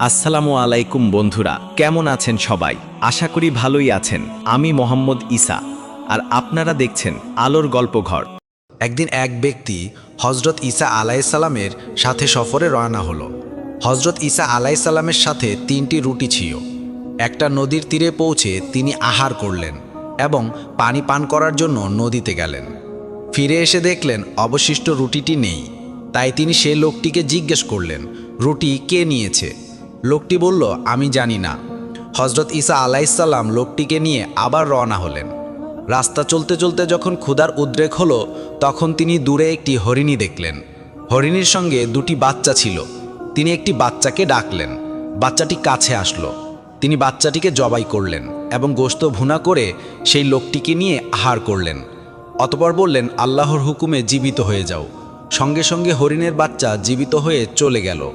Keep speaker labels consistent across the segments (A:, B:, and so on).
A: আসসালামু আলাইকুম বন্ধুরা, কেমন আছেন সবাই? আশা করি ভালোই আছেন। আমি মোহাম্মদ ঈসা, আর আপনারা দেখছেন আলোর গল্পঘর
B: একদিন এক ব্যক্তি হজরত ঈসা আলাইসাল্লামের সাথে সফরে রওনা হলো। হজরত ঈসা আলাইসাল্লামের সাথে তিনটি রুটি ছিল। একটা নদীর তীরে পৌঁছে তিনি আহার করলেন এবং পানি পান করার জন্য নদীতে গেলেন। ফিরে এসে দেখলেন অবশিষ্ট রুটিটি নেই। তাই তিনি সে লোকটিকে জিজ্ঞেস করলেন, রুটি কে নিয়েছে? লোকটি বলল, আমি জানি না। হজরত ঈসা আলাইসাল্লাম লোকটিকে নিয়ে আবার রওনা হলেন। রাস্তা চলতে চলতে যখন ক্ষুধার উদ্রেক হলো, তখন তিনি দূরে একটি হরিণী দেখলেন। হরিণীর সঙ্গে দুটি বাচ্চা ছিল। তিনি একটি বাচ্চাকে ডাকলেন। বাচ্চাটি কাছে আসলো। তিনি বাচ্চাটিকে জবাই করলেন এবং গোস্ত ভুনা করে সেই লোকটিকে নিয়ে আহার করলেন। অতপর বললেন, আল্লাহর হুকুমে জীবিত হয়ে যাও। সঙ্গে সঙ্গে হরিণের বাচ্চা জীবিত হয়ে চলে গেল।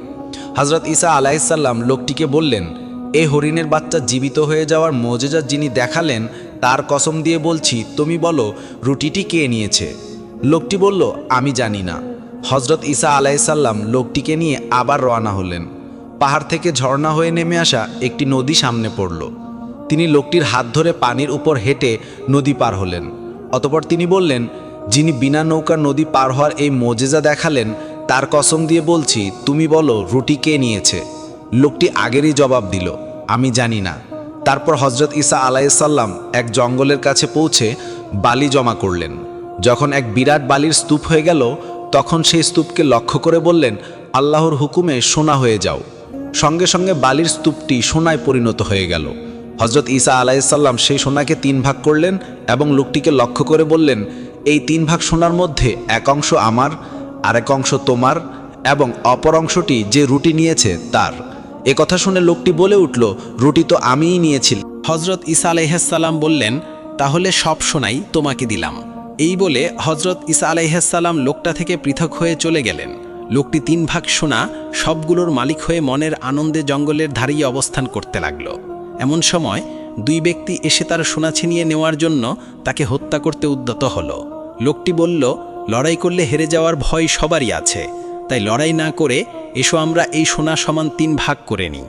B: হজরত ঈসা আলাইসাল্লাম লোকটিকে বললেন এই হরিণের বাচ্চা জীবিত হয়ে যাওয়ার মজেজা যিনি দেখালেন, তার কসম দিয়ে বলছি, তুমি বলো, রুটিটি কে নিয়েছে? লোকটি বলল, আমি জানি না। হজরত ঈসা আলাইসাল্লাম লোকটিকে নিয়ে আবার রওনা হলেন। পাহাড় থেকে ঝর্ণা হয়ে নেমে আসা একটি নদী সামনে পড়ল। তিনি লোকটির হাত ধরে পানির উপর হেঁটে নদী পার হলেন। অতপর তিনি বললেন, যিনি বিনা নৌকা নদী পার হওয়ার এই মজেজা দেখালেন তার কসম দিয়ে বলছি, তুমি বলো, রুটি কে নিয়েছে? লোকটি আগেরই জবাব দিল, আমি জানি না। তারপর হজরত ঈসা আলাইসাল্লাম এক জঙ্গলের কাছে পৌঁছে বালি জমা করলেন। যখন এক বিরাট বালির স্তূপ হয়ে গেল, তখন সেই স্তূপকে লক্ষ্য করে বললেন, আল্লাহর হুকুমে সোনা হয়ে যাও। সঙ্গে সঙ্গে বালির স্তূপটি সোনায় পরিণত হয়ে গেল। হজরত ঈসা আলাইসাল্লাম সেই সোনাকে তিন ভাগ করলেন এবং লোকটিকে লক্ষ্য করে বললেন, এই তিন ভাগ সোনার মধ্যে এক অংশ আমার আরেক অংশ তোমার এবং অপর অংশটি যে রুটি নিয়েছে তার। এ কথা শুনে লোকটি বলে উঠল, রুটি তো আমিই নিয়েছিলাম।
C: হজরত ঈসা আলাইহাসাল্লাম বললেন, তাহলে সব শোনাই তোমাকে দিলাম। এই বলে হজরত ঈসা আলাইহাসাল্লাম লোকটা থেকে পৃথক হয়ে চলে গেলেন। লোকটি তিন ভাগ সোনা, সবগুলোর মালিক হয়ে মনের আনন্দে জঙ্গলের ধারেই অবস্থান করতে লাগল। এমন সময় দুই ব্যক্তি এসে তার সোনা ছিনিয়ে নেওয়ার জন্য তাকে হত্যা করতে উদ্যত হলো। লোকটি বলল লড়াই করলে হেরে যাওয়ার ভয় সবারই আছে। তাই লড়াই না করে এসো আমরা এই সোনা সমান তিন ভাগ করে নিই।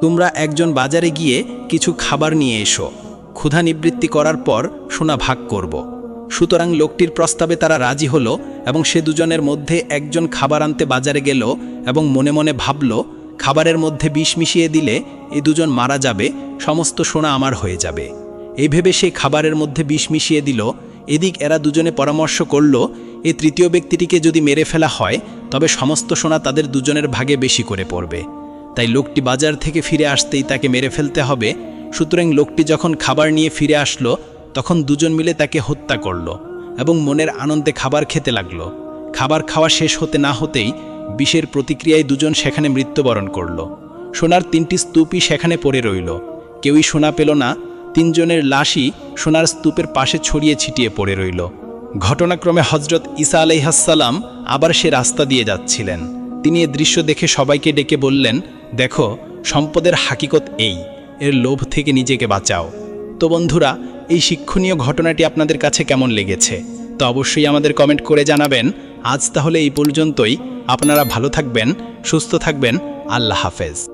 C: তোমরা একজন বাজারে গিয়ে কিছু খাবার নিয়ে এসো। ক্ষুধা নিবৃত্তি করার পর সোনা ভাগ করব। সুতরাং লোকটির প্রস্তাবে তারা রাজি হলো এবং সে দুজনের মধ্যে একজন খাবার আনতে বাজারে গেল এবং মনে মনে ভাবল, খাবারের মধ্যে বিষ মিশিয়ে দিলে এ দুজন মারা যাবে, সমস্ত সোনা আমার হয়ে যাবে। এই ভেবে সে খাবারের মধ্যে বিষ মিশিয়ে দিল। এদিক এরা দুজনে পরামর্শ করল এই তৃতীয় ব্যক্তিটিকে যদি মেরে ফেলা হয়, তবে সমস্ত সোনা তাদের দুজনের ভাগে বেশি করে পড়বে। তাই লোকটি বাজার থেকে ফিরে আসতেই তাকে মেরে ফেলতে হবে। সুতরাং লোকটি যখন খাবার নিয়ে ফিরে আসলো, তখন দুজন মিলে তাকে হত্যা করল এবং মনের আনন্দে খাবার খেতে লাগল। খাবার খাওয়া শেষ হতে না হতেই বিষের প্রতিক্রিয়ায় দুজন সেখানে মৃত্যুবরণ করল। সোনার তিনটি স্তূপই সেখানে পড়ে রইল। কেউই সোনা পেল না, তিনজনের লাশই সোনার স্তূপের পাশে ছড়িয়ে ছিটিয়ে পড়ে রইল। ঘটনাক্রমে হজরত ঈসা আলাইহাসাল্লাম আবার সে রাস্তা দিয়ে যাচ্ছিলেন। তিনি এ দৃশ্য দেখে সবাইকে ডেকে বললেন, দেখো, সম্পদের হাকিকত এই, এর লোভ থেকে নিজেকে বাঁচাও। তো বন্ধুরা, এই শিক্ষণীয় ঘটনাটি আপনাদের কাছে কেমন লেগেছে? তো অবশ্যই আমাদের কমেন্ট করে জানাবেন। আজ তাহলে এই পর্যন্তই। আপনারা ভালো থাকবেন, সুস্থ থাকবেন। আল্লাহ হাফেজ।